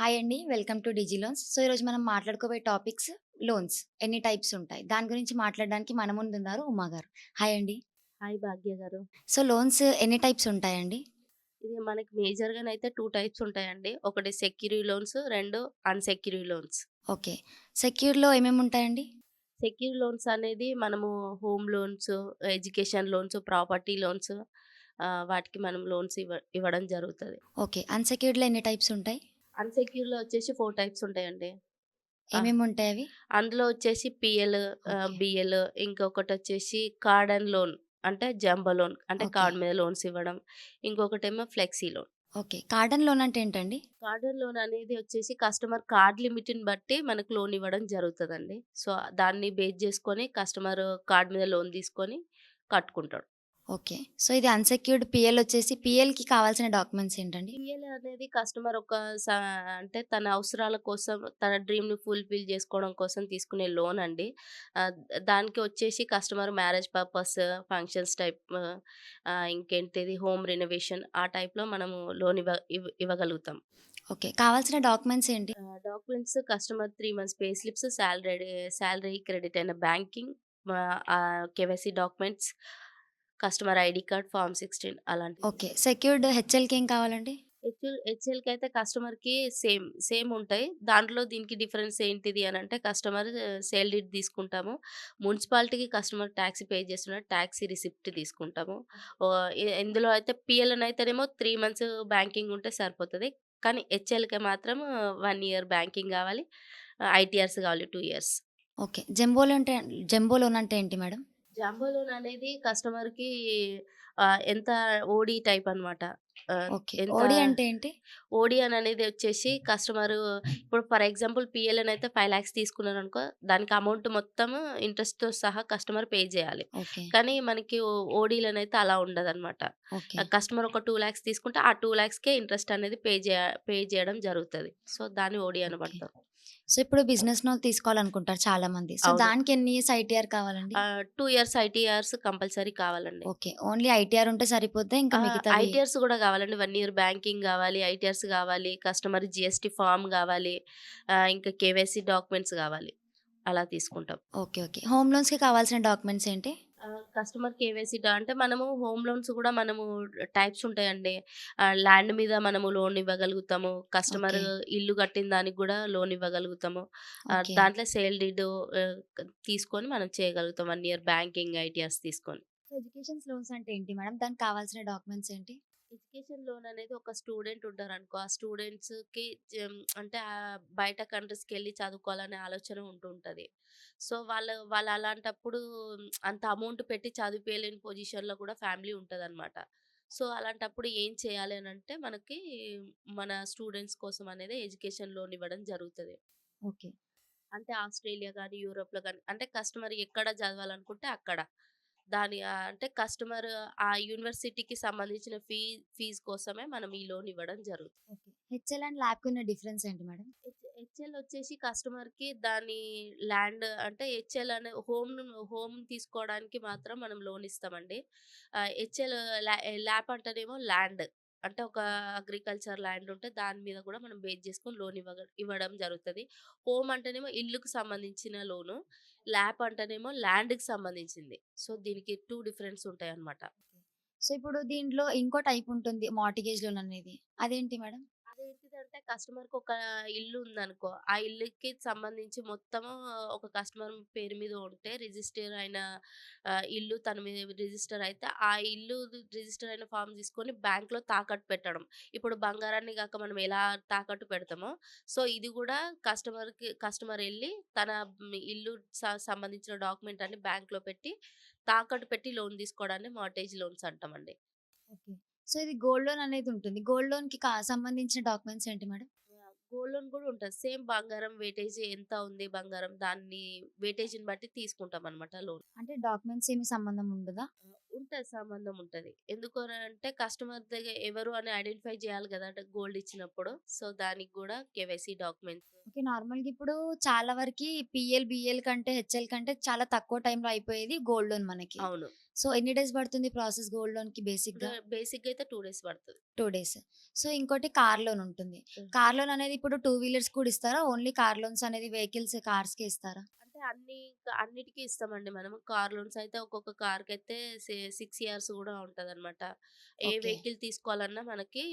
Hi అండి. Welcome to Digi Loans. So ఈరోజు మనం మాట్లాడుకోబోయే టాపిక్స్ లోన్స్. ఎన్ని టైప్స్ ఉంటాయి? దాని గురించి మాట్లాడడానికి మన ముందు ఉన్నారు ఉమా గారు. హాయ్ అండి. హాయ్ భాగ్య గారు. సో లోన్స్ ఎన్ని టైప్స్ ఉంటాయండి? ఇది మనకి మేజర్గానైతే టూ టైప్స్ ఉంటాయండి. ఒకటి సెక్యూరిటీ లోన్స్ రెండు అన్సెక్యూరిటీ లోన్స్. ఓకే. సెక్యూర్లో ఏమేమి ఉంటాయండి? సెక్యూరిటీ లోన్స్ అనేది మనము home loans education loans property loans వాటికి మనం లోన్స్ ఇవ్వ ఇవ్వడం జరుగుతుంది. ఓకే. అన్సెక్యూర్డ్లో ఎన్ని టైప్స్ ఉంటాయి? అన్సెక్యూర్లో వచ్చేసి ఫోర్ టైప్స్ ఉంటాయండి. ఏమేమి ఉంటాయి అవి? అందులో వచ్చేసి పిఎల్. బిఎల్ ఇంకొకటి వచ్చేసి కార్డ్ అండ్ లోన్ అంటే జంబో లోన్ అంటే. కార్డ్ మీద లోన్స్ ఇవ్వడం. ఇంకొకటేమో flexi loan. Okay. Card on loan అంటే ఏంటండి? కార్డన్ లోన్ అనేది వచ్చేసి కస్టమర్ కార్డ్ లిమిట్ని బట్టి మనకు లోన్ ఇవ్వడం జరుగుతుందండి. సో దాన్ని బేస్ చేసుకొని కస్టమర్ కార్డ్ మీద లోన్ తీసుకొని కట్టుకుంటాడు. ఓకే. సో ఇది అన్సెక్యూర్డ్ పిఎల్ వచ్చేసి పిఎల్కి కావాల్సిన డాక్యుమెంట్స్ ఏంటండి? పిఎల్ అనేది కస్టమర్ ఒక అంటే తన అవసరాల కోసం తన డ్రీమ్ని ఫుల్ఫిల్ చేసుకోవడం కోసం తీసుకునే లోన్ అండి. దానికి వచ్చేసి customer marriage purpose functions type ఇంకేంటిది home renovation ఆ టైప్లో మనము లోన్ ఇవ్వ ఇవ్వ- ఇవ్వగలుగుతాం. ఓకే. కావాల్సిన డాక్యుమెంట్స్ ఏంటి? Documents customer three months pay slips salary salary credit అయిన banking KYC documents customer ID card form sixteen అలాంటి ఓకే. సెక్యూర్డ్ హెచ్ఎల్కి ఏం కావాలండి? హెచ్ఎల్ హెచ్ఎల్కి అయితే కస్టమర్కి సేమ్ సేమ్ ఉంటాయి. దాంట్లో దీనికి డిఫరెన్స్ ఏంటిది అని అంటే కస్టమర్ సేల్ డీట్ తీసుకుంటాము. మున్సిపాలిటీకి కస్టమర్ ట్యాక్సీ పే చేస్తున్న ట్యాక్సీ రిసిప్ట్ తీసుకుంటాము. ఇందులో అయితే పిఎల్ఎన్ అయితేనేమో త్రీ మంత్స్ బ్యాంకింగ్ ఉంటే సరిపోతుంది. కానీ హెచ్ఎల్కి మాత్రం వన్ ఇయర్ బ్యాంకింగ్ కావాలి. ఐటీఆర్స్ కావాలి two years. Okay. Jumbo loan అంటే జంబో లోన్ అంటే ఏంటి మేడం? జంబో లోన్ అనేది కస్టమర్కి ఎంత ఓడి టైప్ అనమాట ఓడి అంటే ఏంటి? ఓడి అని అనేది వచ్చేసి కస్టమర్ ఇప్పుడు ఫర్ ఎగ్జాంపుల్ పిఎల్ఎన్ అయితే ఫైవ్ ల్యాక్స్ తీసుకున్నారు అనుకో దానికి అమౌంట్ మొత్తం ఇంట్రెస్ట్తో సహా కస్టమర్ పే చేయాలి. కానీ మనకి ఓడీలను అయితే అలా ఉండదు అనమాట కస్టమర్ ఒక టూ ల్యాక్స్ తీసుకుంటే ఆ టూ ల్యాక్స్కే ఇంట్రెస్ట్ అనేది పే చేయ పే చేయడం జరుగుతుంది. సో దాన్ని ఓడి అని Okay. పడతాం సో ఇప్పుడు బిజినెస్ లోన్ తీసుకోవాలనుకుంటారు చాలా మంది సో అవును. దానికి ఎన్ని ఇయర్స్ ఐటీఆర్ కావాలండి? టూ ఇయర్స్ ఐటీఆర్స్ కంపల్సరీ కావాలండి. ఓకే. ఓన్లీ ఐటీఆర్ ఉంటే సరిపోతే ఇంకా మిగతా ఐటీఆర్స్ కూడా కావాలండి. వన్ ఇయర్ బ్యాంకింగ్ కావాలి ఐటీఆర్స్ కావాలి కస్టమర్ జిఎస్టీ ఫామ్ కావాలి ఆ, ఇంకా కేవైసీ డాక్యుమెంట్స్ కావాలి. అలా తీసుకుంటాం. Okay okay. హోమ్ లోన్స్కి కావాల్సిన డాక్యుమెంట్స్ ఏంటి? కస్టమర్ కేవైసీ అంటే మనము హోమ్ లోన్స్ కూడా మనము టైప్స్ ఉంటాయండి. ల్యాండ్ మీద మనము లోన్ ఇవ్వగలుగుతాము. కస్టమర్. ఇల్లు కట్టిన దానికి కూడా లోన్ ఇవ్వగలుగుతాము. దాంట్లో సేల్ డీడ్ తీసుకొని మనం చేయగలుగుతాం. వన్ ఇయర్ బ్యాంకింగ్ ఐటీఆర్స్ తీసుకొని. ఎడ్యుకేషన్ లోన్స్ అంటే ఏంటి మేడం? దానికి కావాల్సిన డాక్యుమెంట్స్ ఏంటి? ఎడ్యుకేషన్ లోన్ అనేది ఒక స్టూడెంట్ ఉంటారు అనుకో ఆ స్టూడెంట్స్కి అంటే ఆ బయట కంట్రీస్కి వెళ్ళి చదువుకోవాలనే ఆలోచన ఉంటుంటుంది. సో వాళ్ళ వాళ్ళు అలాంటప్పుడు అంత అమౌంట్ పెట్టి చదివిపోయలేని పొజిషన్లో కూడా ఫ్యామిలీ ఉంటుంది అనమాట సో అలాంటప్పుడు ఏం చేయాలి అని అంటే మనకి మన స్టూడెంట్స్ కోసం అనేది ఎడ్యుకేషన్ లోన్ ఇవ్వడం జరుగుతుంది. ఓకే. అంటే ఆస్ట్రేలియా కానీ యూరోప్లో కానీ అంటే కస్టమర్ ఎక్కడ చదవాలనుకుంటే అక్కడ. దాని అంటే కస్టమర్ ఆ యూనివర్సిటీకి సంబంధించిన ఫీ ఫీజు కోసమే మనం ఈ లోన్ ఇవ్వడం జరుగుతుంది. హెచ్ఎల్ అండ్ ల్యాబ్కి ఉన్న డిఫరెన్స్ ఏంటి మేడం? హెచ్ఎల్ వచ్చేసి కస్టమర్కి దాని ల్యాండ్ అంటే హెచ్ఎల్ అనే హోమ్ హోమ్ తీసుకోవడానికి మాత్రం మనం లోన్ ఇస్తామండి. హెచ్ఎల్ ల్యాప్ అంటేనేమో ల్యాండ్. అంటే ఒక అగ్రికల్చర్ ల్యాండ్ ఉంటే దాని మీద కూడా మనం బేస్ చేసుకొని లోన్ ఇవ్వ ఇవ్వడం జరుగుతుంది. హోమ్ అంటేనేమో ఇల్లుకు సంబంధించిన లోను. ల్యాప్ అంటేనేమో ల్యాండ్కి సంబంధించింది. సో దీనికి టూ డిఫరెన్స్ ఉంటాయి అనమాట సో ఇప్పుడు దీంట్లో ఇంకో టైప్ ఉంటుంది. మార్టిగేజ్ లోన్ అనేది. అదేంటి మేడం? కస్టమర్ కస్టమర్కి ఒక ఇల్లు ఉందనుకో ఆ ఇల్లుకి సంబంధించి మొత్తము ఒక కస్టమర్ పేరు మీద ఉంటే రిజిస్టర్ అయిన ఆ, ఇల్లు తన మీద రిజిస్టర్ అయితే ఆ ఇల్లు రిజిస్టర్ అయిన ఫామ్ తీసుకొని బ్యాంక్లో తాకట్టు పెట్టడం. ఇప్పుడు బంగారాన్ని కాక మనం ఎలా తాకట్టు పెడతామో సో ఇది కూడా కస్టమర్కి కస్టమర్ వెళ్ళి తన మ్, ఇల్లు స- సంబంధించిన డాక్యుమెంట్ అన్ని బ్యాంక్లో పెట్టి తాకట్టు పెట్టి లోన్ తీసుకోవడాన్ని మార్టేజ్ లోన్స్ అంటామండి. ఓకే. సో ఇది గోల్డ్ లోన్ అనేది ఉంటుంది. గోల్డ్ లోన్కి సంబంధించిన డాక్యుమెంట్స్ ఏంటి మేడం? గోల్డ్ లోన్ కూడా ఉంటుంది. సేమ్ బంగారం వెయిటేజ్ ఎంత ఉంది బంగారం దాన్ని వెయిటేజ్ని బట్టి తీసుకుంటాం అనమాట లోన్. అంటే డాక్యుమెంట్స్ ఏమి సంబంధం ఉండదా? ఉంటుంది సంబంధం ఉంటుంది. ఎందుకు అంటే కస్టమర్ దగ్గర ఎవరు అని ఐడెంటిఫై చేయాలి కదా అంటే గోల్డ్ ఇచ్చినప్పుడు. సో దానికి కూడా కేవైసీ డాక్యుమెంట్స్. ఓకే నార్మల్గా ఇప్పుడు చాలా వరకు పిఎల్ బిఎల్ కంటే హెచ్ఎల్ కంటే చాలా తక్కువ టైంలో అయిపోయేది గోల్డ్ లోన్ మనకి. అవును. సో ఎన్ని డేస్ పడుతుంది ప్రాసెస్ గోల్డ్ లోన్‌కి బేసిక్‌గా? బేసిక్‌గా అయితే 2 డేస్ పడతది. 2 డేస్. సో ఇంకోటి కార్ లోన్ ఉంటుంది. కార్ లోన్ అనేది ఇప్పుడు టూ వీలర్స్ కూడా ఇస్తారా? ఓన్లీ కార్ లోన్స్ అనేది వెహికల్స్ కార్స్‌కే ఇస్తారా? అంటే అన్ని అన్నిటికి ఇస్తామండి మనము. కార్ లోన్స్ అయితే ఒక్కొక్క కార్‌కైతే సే 6 ఇయర్స్ గూడా ఉంటదనమాట. ఏ ఓకే. వెహికల్ తీసుకోవాలన్నా మనకి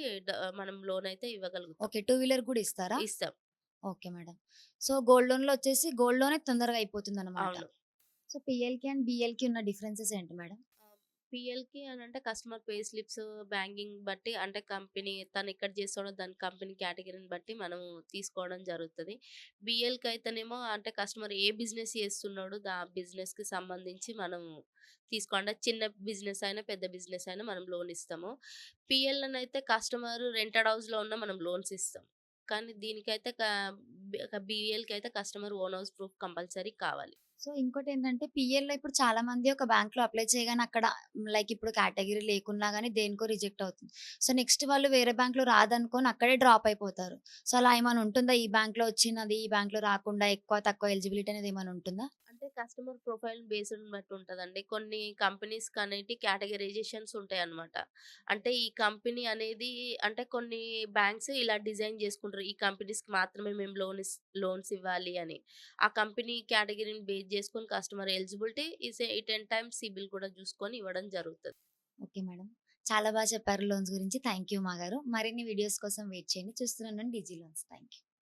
మనం లోన్ అయితే ఇవ్వగలుగుతాం. ఓకే. టూ వీలర్ కూడా ఇస్తారా? ఇస్తాం. Okay madam. సో గోల్డ్ లోన్‌లో వచ్చేసి గోల్డ్లోనే తొందరగా అయిపోతుందన్నమాట. అవును. సో పిఎల్కి అండ్ బిఎల్కి ఉన్న డిఫరెన్సెస్ ఏంటి మేడం? పిఎల్కి అని అంటే కస్టమర్ పే స్లిప్స్, బ్యాంకింగ్ బట్టి అంటే కంపెనీ తను ఎక్కడ చేస్తాడో దాని కంపెనీ కేటగిరీని బట్టి మనం తీసుకోవడం జరుగుతది. బిఎల్కి అయితేనేమో అంటే కస్టమర్ ఏ బిజినెస్ చేస్తున్నాడో దా బిజినెస్‌కి సంబంధించి మనం తీసుకోండి. చిన్న బిజినెస్ అయినా, పెద్ద బిజినెస్ అయినా మనం లోన్ ఇస్తాము. పిఎల్ అని అయితే కస్టమర్ రెంటెడ్ హౌస్‌లో ఉన్న మనం లోన్స్ ఇస్తాం. కానీ దీనికైతే బిఎల్కి బి అయితే customer own house proof compulsory కావాలి. సో ఇంకోటి ఏంటంటే పిఎల్లో ఇప్పుడు చాలా మంది ఒక బ్యాంక్‌లో అప్లై చేయగానే అక్కడ లైక్ ఇప్పుడు కేటగిరీ లేకున్నా గానీ దేనికో రిజెక్ట్ అవుతుంది. సో నెక్స్ట్ వాళ్ళు వేరే బ్యాంక్‌లో రాదనుకోని అక్కడే డ్రాప్ అయిపోతారు. సో అలా ఏమైనా ఉంటుందా? ఈ బ్యాంక్లో వచ్చినది ఈ బ్యాంక్‌లో రాకుండా ఎక్కువ తక్కువ ఎలిజిబిలిటీ అనేది ఏమైనా ఉంటుందా? అయితే కస్టమర్ ప్రొఫైల్ బేస్డ్ బట్టి ఉంటుందండి కొన్ని కంపెనీస్ అనేటి కేటగరైజేషన్స్ ఉంటాయన్నమాట. అంటే ఈ కంపెనీ అనేది అంటే కొన్ని బ్యాంక్స్ ఇలా డిజైన్ చేసుకుంటారు. ఈ కంపెనీస్‌కి మాత్రమే మేము లోన్ లోన్స్ ఇవ్వాలి అని. ఆ కంపెనీ కేటగిరీని బేస్ చేసుకొని customer eligibility is a 10 times CIBIL కూడా చూసుకొని ఇవ్వడం జరుగుతుంది ఓకే మేడం. చాలా బాగా చెప్పారు లోన్స్ గురించి. థ్యాంక్ యూ మా గారు. మరిన్ని వీడియోస్ కోసం వెయిట్ చేయండి. చూస్తున్నాను డిజీ లోన్స్. Thank you.